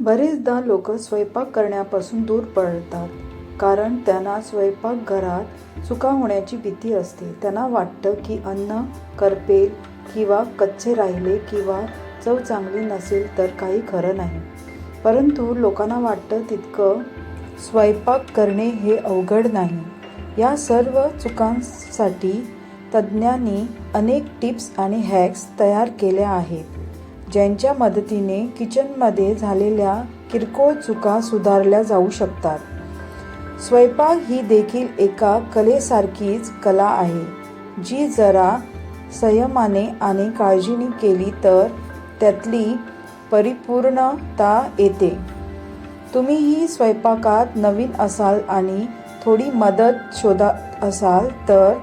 बरेचदा लोक स्वयंपाक करण्यापासून दूर पळतात कारण त्यांना स्वयंपाकघरात चुका होण्याची भीती असते. त्यांना वाटतं की अन्न करपेल किंवा कच्चे राहिले किंवा चव चांगली नसेल तर काही खरं नाही. परंतु लोकांना वाटतं तितकं स्वयंपाक करणे हे अवघड नाही. या सर्व चुकांसाठी तज्ज्ञांनी अनेक टिप्स आणि हॅक्स तयार केल्या आहेत. ज्यांच्या मदतीने किचनमध्ये झालेल्या किरकोळ चुका सुधारल्या जाऊ शकतात. स्वयंपाक ही देखील एका कलेसारखीच कला आहे जी जरा संयमाने आणि काळजीने केली तर त्यातली परिपूर्णता येते. तुम्हीही स्वयंपाकात नवीन असाल आणि थोडी मदत शोधत असाल तर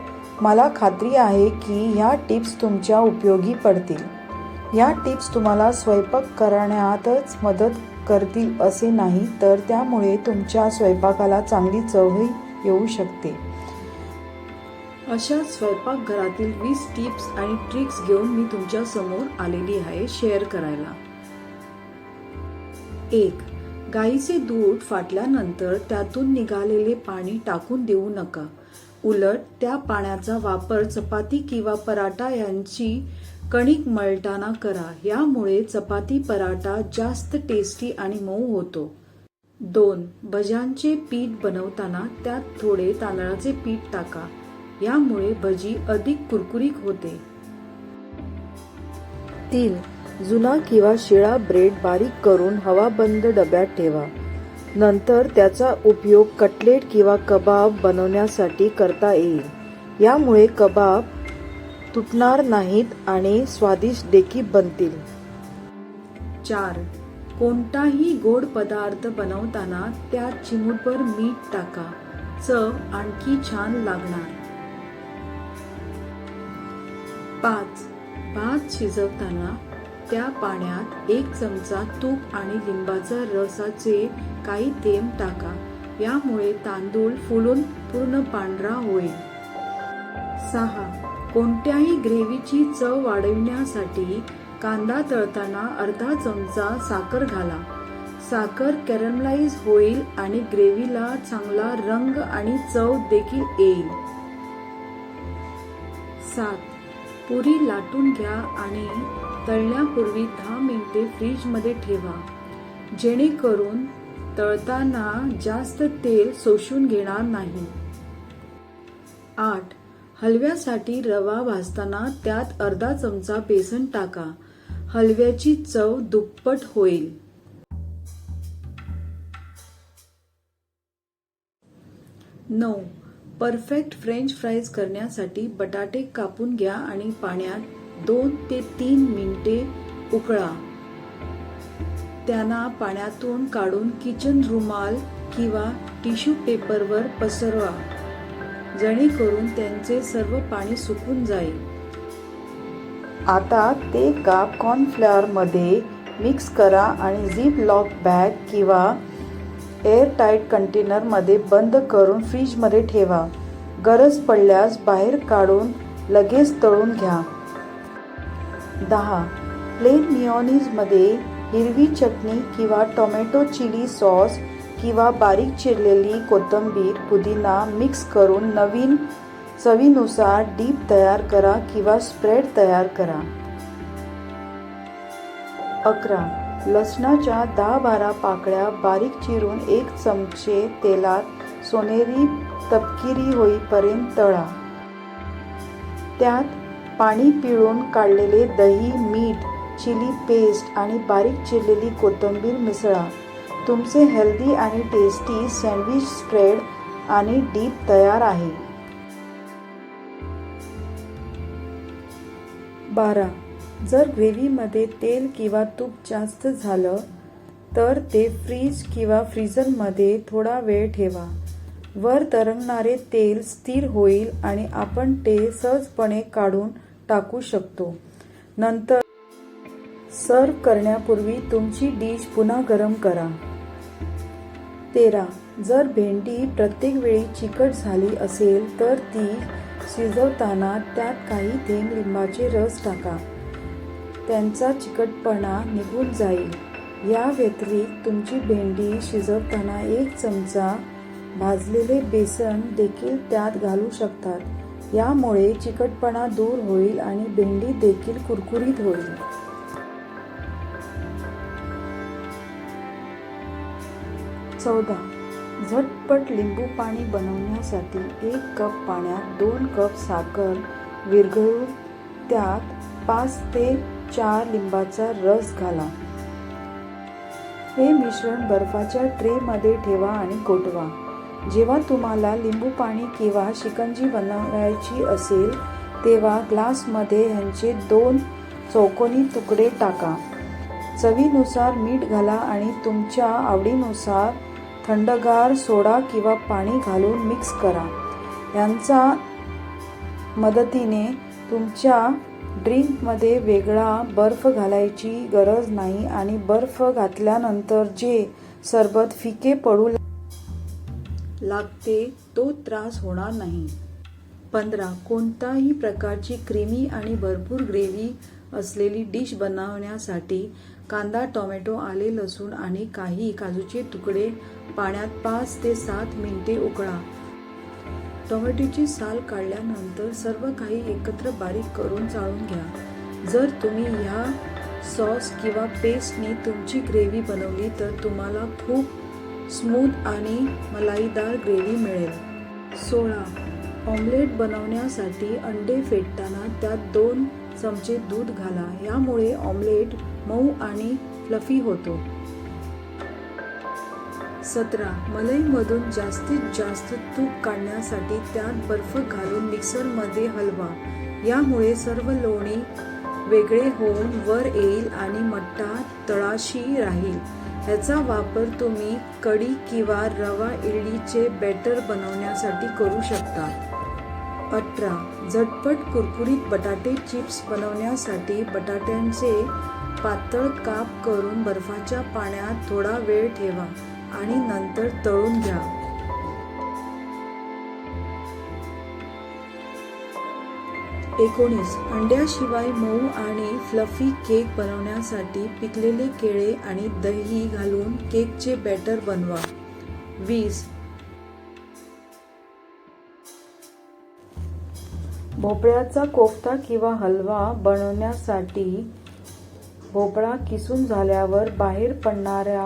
मला खात्री आहे की ह्या टिप्स तुमच्या उपयोगी पडतील. या टिप्स तुम्हाला स्वयंपाक करण्यातच मदत करतील असे नाही तर त्यामुळे तुमच्या स्वयंपाकाला चांगली चवही येऊ शकते. अशा स्वयंपाकघरातील वीस टिप्स आणि ट्रिक्स घेऊन मी तुमच्यासमोर आलेली आहे शेअर करायला. एक गाईचे दूध फाटल्यानंतर त्यातून निघालेले पाणी टाकून देऊ नका. उलट त्या पाण्याचा वापर चपाती किंवा पराठा यांची कणिक मळताना करा. यामुळे चपाती पराठा जास्त टेस्टी आणि मऊ होतो. दोन भज्यांचे पीठ बनवताना त्यात थोडे तांदळाचे पीठ टाका. यामुळे भजी अधिक कुरकुरीत होते. तीन जुना किंवा शिळा ब्रेड बारीक करून हवाबंद डब्यात ठेवा. नंतर त्याचा उपयोग कटलेट किंवा कबाब बनवण्यासाठी करता येईल. यामुळे कबाब तुटणार नाहीत आणि स्वादिष्ट देखील बनतील. चार. कोणताही गोड पदार्थ बनवताना त्यात चिमूटभर मीठ टाका. चव आणखी छान लागणार. पाच. भात शिजवताना त्या पाण्यात एक चमचा तूप आणि लिंबाचा रसाचे काही थेंब टाका. यामुळे तांदूळ फुलून पूर्ण पांढरा होईल. सहा. कोणत्याही ग्रेव्हीची चव वाढविण्यासाठी कांदा तळताना अर्धा चमचा साखर घाला. साखर कॅरमलाइज होईल आणि ग्रेव्हीला चांगला रंग आणि चव देखील येईल. सात. पुरी लाटून घ्या आणि तळण्यापूर्वी दहा मिनिटे फ्रीजमध्ये ठेवा. जेणेकरून तळताना जास्त तेल शोषून घेणार नाही. आठ. हलव्यासाठी रवा भाजताना त्यात अर्धा चमचा बेसन टाका. हलव्याची चव दुप्पट होईल. नऊ. परफेक्ट फ्रेंच फ्राईज करण्यासाठी बटाटे कापून घ्या आणि पाण्यात दोन ते तीन मिनिटे उकळा. त्यांना पाण्यातून काढून किचन रुमाल किंवा टिश्यू पेपरवर पसरवा. जेणेकरून त्यांचे सर्व पाणी सुकून जाईल. आता ते काप कॉर्नफ्लॉवरमध्ये मिक्स करा आणि झिप लॉक बॅग किंवा एअर टाईट कंटेनरमध्ये बंद करून फ्रीजमध्ये ठेवा. गरज पडल्यास बाहेर काढून लगेच तळून घ्या. दहा. प्लेन मिओनीजमध्ये हिरवी चटणी किंवा टोमॅटो चिली सॉस किंवा बारीक चिरलेली कोथिंबीर पुदिना मिक्स करून नवीन चवीनुसार डीप तयार करा किंवा स्प्रेड तयार करा. अकरा. लसणाच्या दहा बारा पाकळ्या बारीक चिरून एक चमचे तेलात सोनेरी तपकिरी होईपर्यंत तळा. त्यात पाणी पिळून काढलेले दही मीठ चिली पेस्ट आणि बारीक चिरलेली कोथिंबीर मिसळा. तुमचे हेल्दी आणि टेस्टी सँडविच स्प्रेड आणि डीप तयार आहे. बारा. जर ग्रेव्हीमध्ये तेल किंवा तूप जास्त झालं तर ते फ्रीज किंवा फ्रीझरमध्ये थोडा वेळ ठेवा. वर तरंगणारे तेल स्थिर होईल आणि आपण ते सहजपणे काढून टाकू शकतो. नंतर सर्व करण्यापूर्वी तुमची डिश पुन्हा गरम करा. तेरा. जर भेंडी प्रत्येक वेळी चिकट झाली असेल तर ती शिजवताना त्यात काही थेंब लिंबाचे रस टाका. त्यांचा चिकटपणा निघून जाईल. या व्यतिरिक्त तुमची भेंडी शिजवताना एक चमचा भाजलेले बेसन देखील त्यात घालू शकतात. यामुळे चिकटपणा दूर होईल आणि भेंडी देखील कुरकुरीत होईल. चौदा. झटपट लिंबू पाणी बनवण्यासाठी एक कप पाण्यात दोन कप साखर विरघळून त्यात पाच ते चार लिंबाचा रस घाला. हे मिश्रण बर्फाच्या ट्रेमध्ये ठेवा आणि गोठवा. जेव्हा तुम्हाला लिंबू पाणी किंवा शिकंजी बनवायची असेल तेव्हा ग्लासमध्ये ह्यांचे दोन चौकोनी तुकडे टाका. चवीनुसार मीठ घाला आणि तुमच्या आवडीनुसार थंडगार सोडा किंवा पाणी घालून मिक्स करा. यांचा मदतीने तुमच्या ड्रिंकमध्ये वेगळा बर्फ घालायची गरज नाही आणि बर्फ घातल्यानंतर जे सरबत फिके पडू लागते तो त्रास होणार नाही. पंधरा. कोणताही प्रकारची क्रीमी आणि भरपूर ग्रेव्ही असलेली डिश बनवण्यासाठी कांदा टोमॅटो आले लसूण आणि काही काजूचे तुकडे पाण्यात पाच ते सात मिनिटे उकळा. टोमॅटोची साल काढल्यानंतर सर्व काही एकत्र बारीक करून चाळून घ्या. जर तुम्ही ह्या सॉस किंवा पेस्टनी तुमची ग्रेव्ही बनवली तर तुम्हाला खूप स्मूथ आणि मलाईदार ग्रेव्ही मिळेल. सोळा. ऑमलेट बनवण्यासाठी अंडे फेटताना त्यात दोन चमचे दूध घाला. यामुळे ऑमलेट मऊ आणि फ्लफी होतो. सतरा. मलईमधून जास्तीत जास्त तूप काढण्यासाठी त्यात बर्फ घालून मिक्सरमध्ये हलवा. यामुळे सर्व लोणी वेगळे होऊन वर येईल आणि मट्टा तळाशी राहील. ह्याचा वापर तुम्ही कढी किंवा रवा इडलीचे बॅटर बनवण्यासाठी करू शकता. अठरा. झटपट कुरकुरीत बटाटे चिप्स बनवण्यासाठी बटाट्यांचे पातळ काप करून बर्फाच्या पाण्यात थोडा वेळ ठेवा आणि नंतर तळून घ्या. एकोणीस. अंड्याशिवाय मऊ आणि फ्लफी केक बनवण्यासाठी पिकलेले केळे आणि दही घालून केकचे बॅटर बनवा. वीस. भोपळ्याचा कोफ्ता किंवा हलवा बनवण्यासाठी भोपळा किसून झाल्यावर बाहेर पडणाऱ्या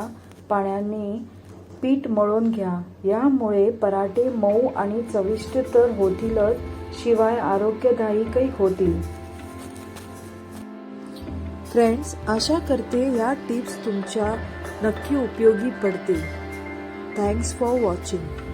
पाण्याने पीठ मळून घ्या. यामुळे पराठे मऊ आणि चविष्ट तर होतीलच शिवाय आरोग्यदायीही होतील. फ्रेंड्स आशा करते या टिप्स तुमच्या नक्की उपयोगी पडतील. Thanks for watching